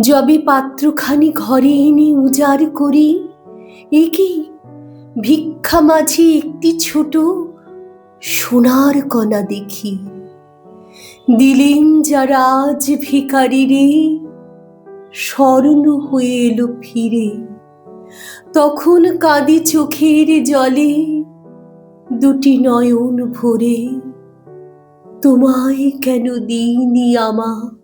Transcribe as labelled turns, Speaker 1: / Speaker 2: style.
Speaker 1: যবে পাত্রখানি ঘরে এনে উজাড় করি, এ কি? ভিক্ষা মাঝে একটি ছোট সোনার কণা দেখি। দিলেন যারা আজ ভিখারি রে স্মরণ হয়ে এলো ফিরে। তখন কাঁদি চোখের জলে, দুটি নয়ন ভরে, তোমায় কেন দিইনি আমার